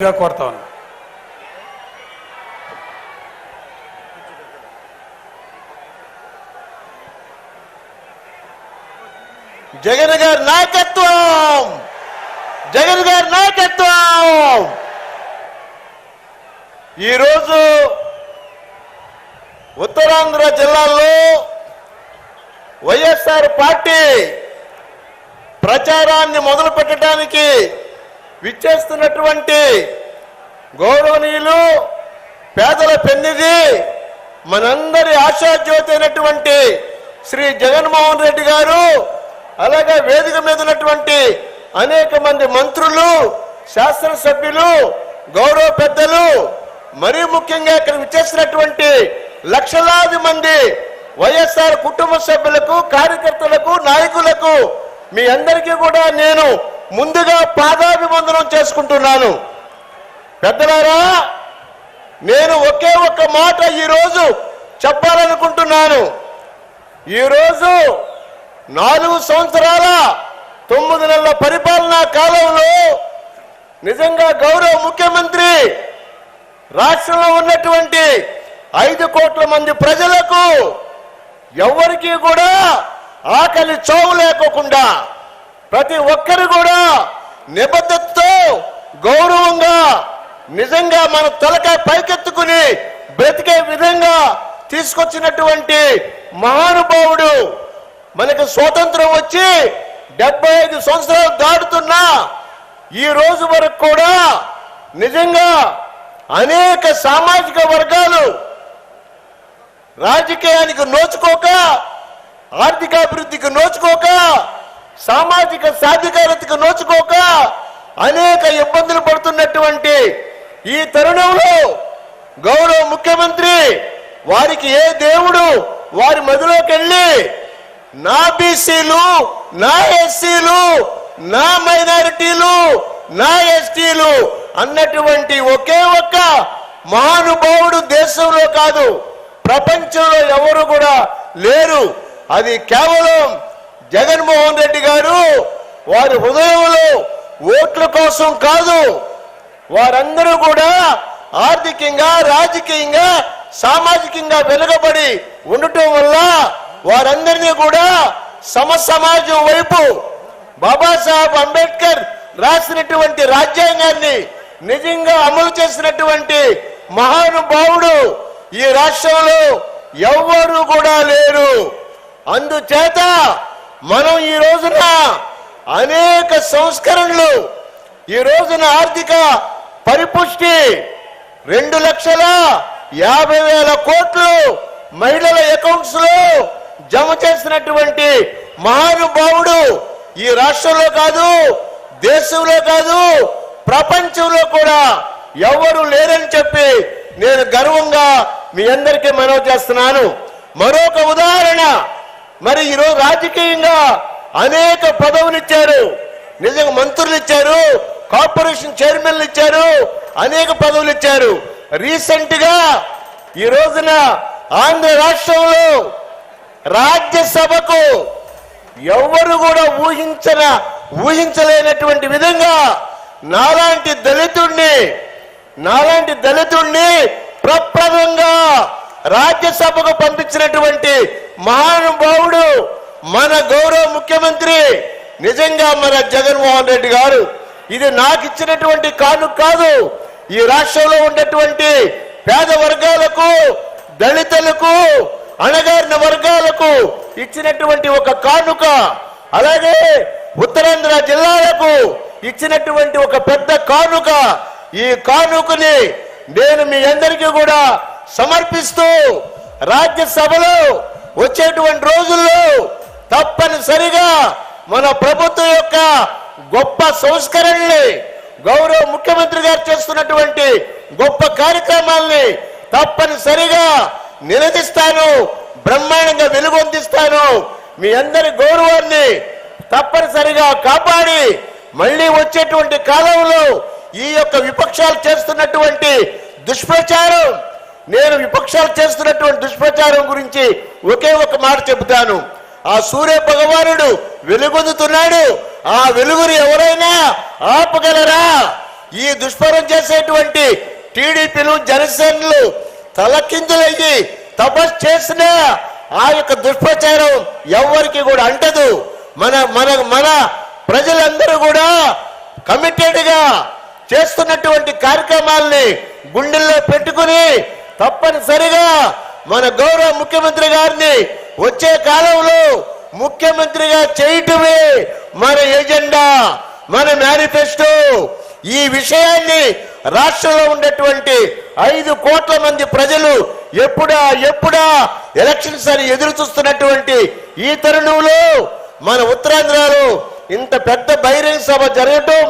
గా కోరుతా ఉన్నా. జగన్ గారి నాయకత్వం! జగన్ గారి నాయకత్వం! ఈరోజు ఉత్తరాంధ్ర జిల్లాలో వైఎస్ఆర్ పార్టీ ప్రచారాన్ని మొదలు పెట్టడానికి విచ్చేస్తున్నటువంటి గౌరవనీయులు పేదల పెన్నిది మనందరి ఆశాజ్యోతి అయినటువంటి శ్రీ జగన్మోహన్ రెడ్డి గారు అలాగే వేదిక మీద ఉన్నటువంటి అనేక మంది మంత్రులు శాసనసభ్యులు గౌరవ పెద్దలు మరీ ముఖ్యంగా ఇక్కడ విచ్చేసినటువంటి లక్షలాది మంది వైఎస్ఆర్ కుటుంబ సభ్యులకు కార్యకర్తలకు నాయకులకు మీ అందరికీ కూడా నేను ముందుగా పాదాభివందనం చేసుకుంటున్నాను. పెద్దలారా నేను ఒకే ఒక్క మాట ఈరోజు చెప్పాలనుకుంటున్నాను. ఈరోజు నాలుగు సంవత్సరాల తొమ్మిది నెలల పరిపాలనా కాలంలో నిజంగా గౌరవ ముఖ్యమంత్రి రాష్ట్రంలో ఉన్నటువంటి ఐదు కోట్ల మంది ప్రజలకు ఎవరికి కూడా ఆకలి చోవు లేకోకుండా ప్రతి ఒక్కరు కూడా నిబద్ధతతో గౌరవంగా నిజంగా మన తలకాయ పైకెత్తుకుని బ్రతికే విధంగా తీసుకొచ్చినటువంటి మహానుభావుడు మనకు స్వాతంత్రం వచ్చి డెబ్బై ఐదు సంవత్సరాలు దాటుతున్నా ఈ రోజు వరకు కూడా నిజంగా అనేక సామాజిక వర్గాలు రాజకీయానికి నోచుకోక ఆర్థికాభివృద్ధికి నోచుకోక సామాజిక సాధికారతకు నోచుకోక అనేక ఇబ్బందులు పడుతున్నటువంటి ఈ తరుణంలో గౌరవ ముఖ్యమంత్రి వారికి ఏ దేవుడు వారి మదిలోకి వెళ్ళి నా బీసీలు నా ఎస్సీలు నా మైనారిటీలు నా ఎస్టీలు అన్నటువంటి ఒకే ఒక్క మహానుభావుడు దేశంలో కాదు ప్రపంచంలో ఎవరు కూడా లేరు. అది కేవలం జగన్మోహన్ రెడ్డి గారు వారి హృదయంలో ఓట్ల కోసం కాదు వారందరూ కూడా ఆర్థికంగా రాజకీయంగా సామాజికంగా వెలుగబడి ఉండటం వల్ల వారందరినీ కూడా సమ సమాజం వైపు బాబాసాహెబ్ అంబేద్కర్ రాసినటువంటి రాజ్యాంగాన్ని నిజంగా అమలు చేసినటువంటి మహానుభావుడు ఈ రాష్ట్రంలో ఎవ్వరూ కూడా లేరు. అందుచేత మనం ఈ రోజున అనేక సంస్కరణలు ఈ రోజున ఆర్థిక పరిపుష్టి రెండు లక్షల యాభై వేల కోట్లు మహిళల అకౌంట్స్లో జమ చేసినటువంటి మహానుభావుడు ఈ రాష్ట్రంలో కాదు దేశంలో కాదు ప్రపంచంలో కూడా ఎవరు లేరని చెప్పి నేను గర్వంగా మీ అందరికీ మనవి చేస్తున్నాను. మరొక ఉదాహరణ మరి ఈరోజు రాజకీయంగా అనేక పదవులు ఇచ్చారు నిజంగా మంత్రులు ఇచ్చారు కార్పొరేషన్ చైర్మన్లు ఇచ్చారు అనేక పదవులు ఇచ్చారు రీసెంట్గా ఈ రోజున ఆంధ్ర రాష్ట్రంలో రాజ్యసభకు ఎవరు కూడా ఊహించిన ఊహించలేనటువంటి విధంగా నాలాంటి దళితుణ్ణి నాలాంటి దళితుణ్ణి ప్రప్రదంగా రాజ్యసభకు పంపించినటువంటి మహానుభావుడు మన గౌరవ ముఖ్యమంత్రి నిజంగా మన జగన్మోహన్ రెడ్డి గారు ఇది నాకు ఇచ్చినటువంటి కానుక కాదు. ఈ రాష్ట్రంలో ఉన్నటువంటి పేద వర్గాలకు దళితులకు అణగారిన వర్గాలకు ఇచ్చినటువంటి ఒక కానుక అలాగే ఉత్తరాంధ్ర జిల్లాలకు ఇచ్చినటువంటి ఒక పెద్ద కానుక. ఈ కానుకని నేను మీ అందరికీ కూడా సమర్పిస్తూ రాజ్యసభలో వచ్చేటువంటి రోజుల్లో తప్పనిసరిగా మన ప్రభుత్వం యొక్క గొప్ప సంస్కరణల్ని గౌరవ ముఖ్యమంత్రి గారు చేస్తున్నటువంటి గొప్ప కార్యక్రమాల్ని తప్పనిసరిగా నిలదీస్తాను బ్రహ్మాండంగా వెలుగొందిస్తాను. మీ అందరి గౌరవాన్ని తప్పనిసరిగా కాపాడి మళ్ళీ వచ్చేటువంటి కాలంలో ఈ యొక్క విపక్షాలు చేస్తున్నటువంటి దుష్ప్రచారం నేను విపక్షాలు చేస్తున్నటువంటి దుష్ప్రచారం గురించి ఒకే ఒక మాట చెబుతాను. ఆ సూర్య భగవానుడు వెలుగొందుతున్నాడు. ఆ వెలుగురు ఎవరైనా ఆపగలరా? ఈ దుష్పరం చేసేటువంటి టీడీపీలు జనసేనలు తలకిందులయ్యి తపస్ చేసిన ఆ యొక్క దుష్ప్రచారం ఎవరికి కూడా అంటదు. మన మన మన ప్రజలందరూ కూడా కమిటెడ్గా చేస్తున్నటువంటి కార్యక్రమాల్ని గుండెల్లో పెట్టుకుని తప్పనిసరిగా మన గౌరవ ముఖ్యమంత్రి గారిని వచ్చే కాలంలో ముఖ్యమంత్రిగా చేయటమే మన ఎజెండా మన మేనిఫెస్టో. ఈ విషయాన్ని రాష్ట్రంలో ఉండేటువంటి ఐదు కోట్ల మంది ప్రజలు ఎప్పుడా ఎప్పుడా ఎలక్షన్స్ అని ఎదురు చూస్తున్నటువంటి ఈ తరుణంలో మన ఉత్తరాంధ్రలో ఇంత పెద్ద బహిరంగ సభ జరగటం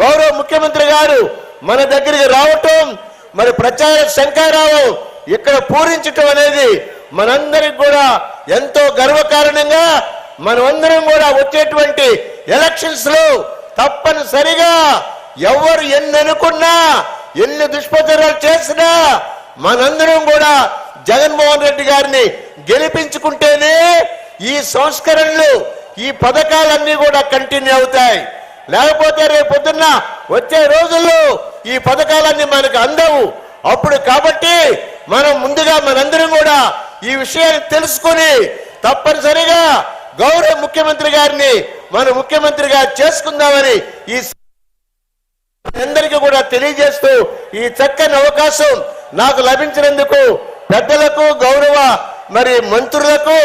గౌరవ ముఖ్యమంత్రి గారు మన దగ్గరికి రావటం మరి ప్రచార శంకారావు ఇక్కడ పూరించటం అనేది మనందరికి కూడా ఎంతో గర్వకారణంగా మనమందరం కూడా వచ్చేటువంటి ఎలక్షన్స్లో తప్పనిసరిగా ఎవరు ఎన్ని అనుకున్నా ఎన్ని దుష్ప్రచారాలు చేసినా మనందరం కూడా జగన్మోహన్ రెడ్డి గారిని గెలిపించుకుంటేనే ఈ సంస్కరణలు ఈ పథకాలన్నీ కూడా కంటిన్యూ అవుతాయి. లేకపోతే రేపు పొద్దున్న వచ్చే రోజుల్లో ఈ పథకాలన్నీ మనకు అందవు. అప్పుడు కాబట్టి మనం ముందుగా మనందరం కూడా ఈ విషయాన్ని తెలుసుకొని తప్పనిసరిగా గౌరవ ముఖ్యమంత్రి గారిని మన ముఖ్యమంత్రిగా చేసుకుందామని ఈ అందరికీ కూడా తెలియజేస్తూ ఈ చక్కని అవకాశం నాకు లభించినందుకు పెద్దలకు గౌరవ మరి మంత్రులకు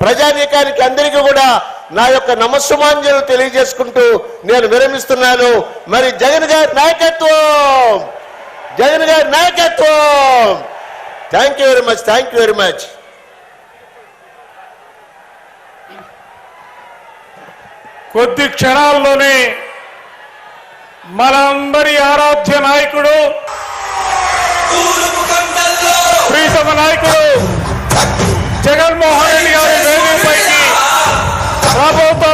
ప్రజానీకానికి అందరికీ కూడా నా యొక్క నమస్సుమాంజలు తెలియజేసుకుంటూ నేను విరమిస్తున్నాను. మరి జగన్ గారి నాయకత్వం! జగన్ గారి నాయకత్వం! Thank you very much thank you very much కొద్ది క్షణాల్లోనే మనందరి ఆరాధ్య నాయకుడు ప్రీతమ నాయకుడు జగన్మోహన్ రెడ్డి గారి Tá bom, tá